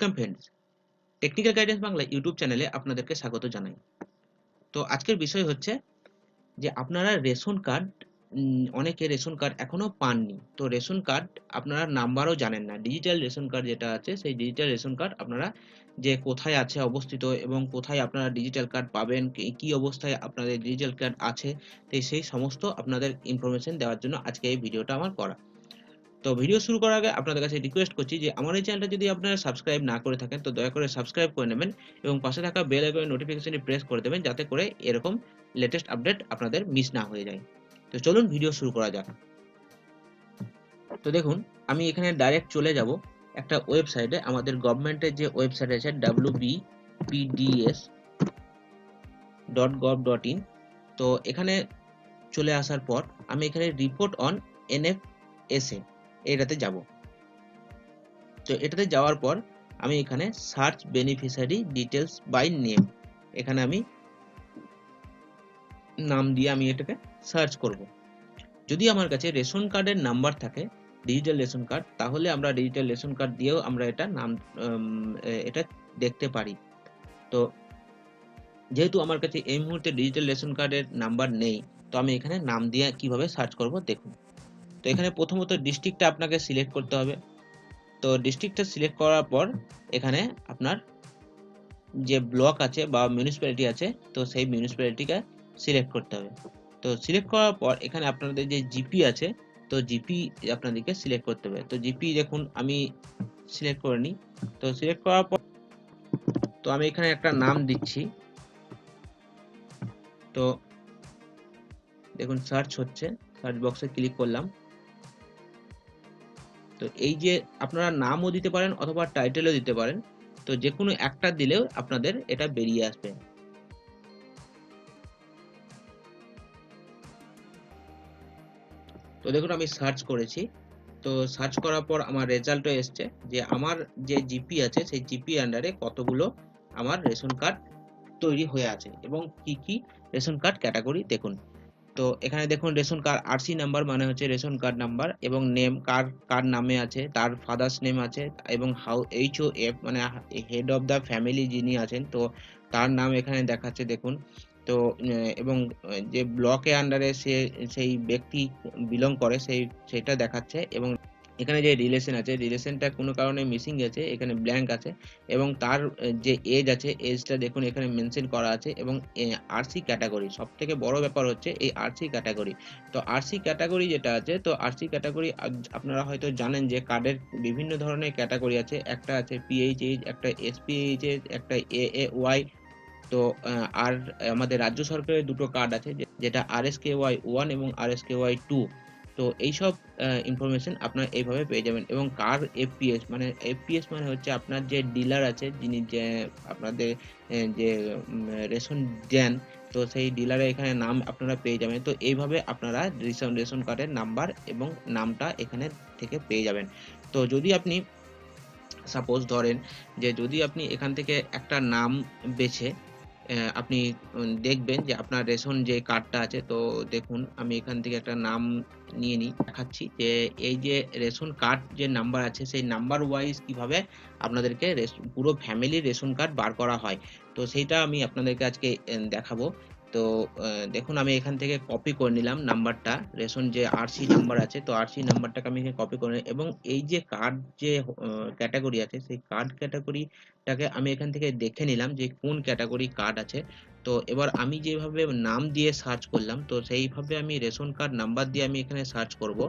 Welcome friends technical guidance Bangla YouTube চ্যানেলে আপনাদেরকে স্বাগত জানাই। তো আজকের বিষয় হচ্ছে যে আপনারা রেশন কার্ড অনেকে রেশন কার্ড এখনও পাননি। তো রেশন কার্ড আপনারা নাম্বারও জানেন না। ডিজিটাল রেশন কার্ড যেটা আছে, সেই ডিজিটাল রেশন কার্ড আপনারা যে কোথায় আছে অবস্থিত এবং কোথায় আপনারা ডিজিটাল কার্ড পাবেন, কি- অবস্থায় আপনাদের ডিজিটাল কার্ড আছে সেই সমস্ত আপনাদের ইনফরমেশন দেওয়ার জন্য আজকে এই ভিডিওটা আমার করা। তো ভিডিও শুরু করার আগে আপনাদের কাছে রিকোয়েস্ট করছি যে আমার এই চ্যানেলটা যদি আপনারা সাবস্ক্রাইব না করে থাকেন, তো দয়া করে সাবস্ক্রাইব করে নেবেন এবং পাশে থাকা বেল আইকনের নোটিফিকেশনটি প্রেস করে দেবেন যাতে করে এরকম লেটেস্ট আপডেট আপনাদের মিস না হয়ে যায়। তো চলুন ভিডিও শুরু করা যাক। তো দেখুন, আমি এখানে ডাইরেক্ট চলে যাব একটা ওয়েবসাইটে আমাদের গভর্নমেন্টের যে ওয়েবসাইট আছে W PDS dot gov dot in তো এখানে চলে আসার পর আমি এখানে রিপোর্ট অন এনএফএসএ এটাতে যাব। তো এটাতে যাওয়ার পর আমি এখানে search beneficiary details by name এখানে আমি নাম দিয়ে আমি এটাকে সার্চ করব। যদি আমার কাছে রেশন কার্ডের নাম্বার থাকে ডিজিটাল রেশন কার্ড, তাহলে আমরা ডিজিটাল রেশন কার্ড দিয়েও আমরা এটা নাম এটা দেখতে পারি। তো যেহেতু আমার কাছে এই মুহূর্তে ডিজিটাল রেশন কার্ডের নাম্বার নেই, তো আমি এখানে নাম দিয়ে কীভাবে সার্চ করব দেখুন। তো এখানে প্রথমত ডিস্ট্রিক্টটা আপনাকে সিলেক্ট করতে হবে। তো ডিস্ট্রিক্টটা সিলেক্ট করার পর এখানে আপনার যে ব্লক আছে বা মিউনিসিপ্যালিটি আছে, তো সেই মিউনিসিপ্যালিটিকে সিলেক্ট করতে হবে। তো সিলেক্ট করার পর এখানে আপনাদের যে জিপি আছে, তো জিপি আপনাদেরকে সিলেক্ট করতে হবে। তো জিপি দেখুন, আমি সিলেক্ট করে নিই। তো সিলেক্ট করার পর, তো আমি এখানে একটা নাম দিচ্ছি। তো দেখুন সার্চ হচ্ছে। সার্চ বক্সে ক্লিক করলাম। তো এই যে আপনারা নামও দিতে পারেন অথবা টাইটেলও দিতে পারেন, তো যে কোনো একটা দিলেও আপনাদের এটা বেরিয়ে আসবে। তো দেখুন আমি সার্চ করেছি। তো সার্চ করার পর আমার রেজাল্টও এসছে যে আমার যে জিপি আছে, সেই জিপি আন্ডারে কতগুলো আমার রেশন কার্ড তৈরি হয়ে আছে এবং কি কি রেশন কার্ড ক্যাটাগরি দেখুন। তো এখানে দেখুন রেশন কার্ড আরসি নাম্বার মানে হচ্ছে রেশন কার্ড নাম্বার এবং নেম কার কার নামে আছে, তার ফাদার্স নেম আছে এবং হাউ এইচ ও এফ মানে হেড অফ দ্য ফ্যামিলি যিনি আছেন, তো তার নাম এখানে দেখাচ্ছে দেখুন। তো এবং যে ব্লকে আন্ডারে সে, সেই ব্যক্তি বিলং করে, সেই, সেটা দেখাচ্ছে এবং এখানে যে রিলেশন আছে রিলেশনটা কোনো কারণে মিসিং গেছে, এখানে ব্ল্যাঙ্ক আছে এবং তার যে এজ আছে এজটা দেখুন এখানে মেনশন করা আছে এবং আরসি ক্যাটাগরি সব থেকে বড় ব্যাপার হচ্ছে এই আরসি ক্যাটাগরি তো আরসি ক্যাটাগরি যেটা আছে, তো আরসি ক্যাটাগরি আপনারা হয়তো জানেন যে কার্ডের বিভিন্ন ধরনের ক্যাটাগরি আছে। একটা আছে পিএইচএইচ একটা এসপিএইচএইচ একটা এ এ ওয়াই তো আর আমাদের রাজ্য সরকারের দুটো কার্ড আছে যেটা R S K Y one এবং R S K Y two তো এইসব ইনফরমেশন আপনারা এইভাবে পেয়ে যাবেন। এবং কার এফপিএস মানে এফপিএস মানে হচ্ছে আপনার যে ডিলার আছে, যিনি যে আপনাদের যে রেশন দেন, তো সেই ডিলারের এখানে নাম আপনারা পেয়ে যাবেন। তো এইভাবে আপনারা রেশন রেশন কার্ডের নাম্বার এবং নামটা এখানে থেকে পেয়ে যাবেন। তো যদি আপনি সাপোজ ধরেন যে যদি আপনি এখান থেকে একটা নাম বেছে আপনি দেখবেন যে আপনার রেশন যে কার্ডটা আছে, তো দেখুন, আমি এখান থেকে একটা নাম নিয়ে নিই, দেখাচ্ছি যে এই যে রেশন কার্ড যে নাম্বার আছে, সেই নাম্বার ওয়াইজ কীভাবে আপনাদেরকে পুরো ফ্যামিলির রেশন কার্ড বার করা হয়। তো সেইটা আমি আপনাদেরকে আজকে দেখাবো। তো দেখুন আমি এখান থেকে কপি করে নিলাম নাম্বারটা রেশন যে আরসি নাম্বার আছে, তো আরসি নাম্বারটাকে আমি এখানে কপি করে এবং এই যে কার্ড যে ক্যাটাগরি আছে, সেই কার্ড ক্যাটাগরিটাকে আমি এখান থেকে দেখে নিলাম যে কোন ক্যাটাগরি কার্ড আছে। তো এবার আমি যেভাবে নাম দিয়ে সার্চ করলাম, তো সেইভাবে আমি রেশন কার্ড নাম্বার দিয়ে আমি এখানে সার্চ করব।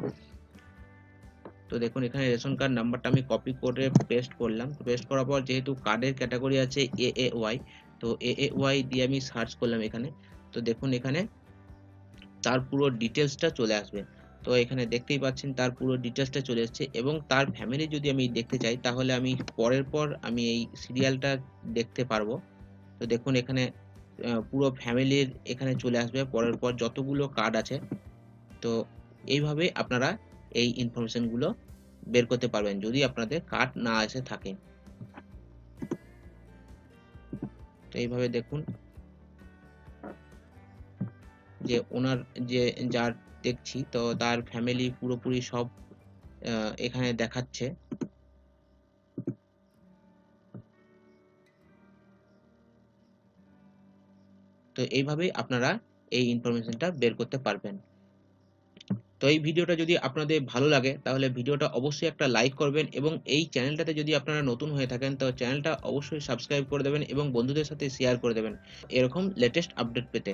তো দেখুন এখানে রেশন কার্ড নাম্বারটা আমি কপি করে পেস্ট করলাম। পেস্ট করার পর যেহেতু কার্ডের ক্যাটাগরি আছে এ এ ওয়াই তো এ এ ওয়াই দিয়ে আমি সার্চ করলাম এখানে। তো দেখুন এখানে তার পুরো ডিটেলসটা চলে আসবে। তো এখানে দেখতেই পাচ্ছেন তার পুরো ডিটেলসটা চলে এসেছে এবং তার ফ্যামিলি যদি আমি দেখতে চাই, তাহলে আমি পরের পর আমি এই সিরিয়ালটা দেখতে পারব। তো দেখুন এখানে পুরো ফ্যামিলির এখানে চলে আসবে। পরের পর যতগুলো কার্ড আছে, তো এইভাবে আপনারা এই ইনফরমেশনগুলো বের করতে পারবেন। যদি আপনাদের কার্ড না এসে থাকে। তো এইভাবে দেখুন যে ওনার যে যার দেখছি, তো তার ফ্যামিলি পুরোপুরি সব এখানে দেখাচ্ছে। তো এইভাবেই আপনারা এই ইনফরমেশনটা বের করতে পারবেন। তো এই ভিডিওটা যদি আপনাদের ভালো লাগে, তাহলে ভিডিওটা অবশ্যই একটা লাইক করবেন এবং এই চ্যানেলটাতে যদি আপনারা নতুন হয়ে থাকেন, তো চ্যানেলটা অবশ্যই সাবস্ক্রাইব করে দেবেন এবং বন্ধুদের সাথে শেয়ার করে দেবেন। এরকম লেটেস্ট আপডেট পেতে।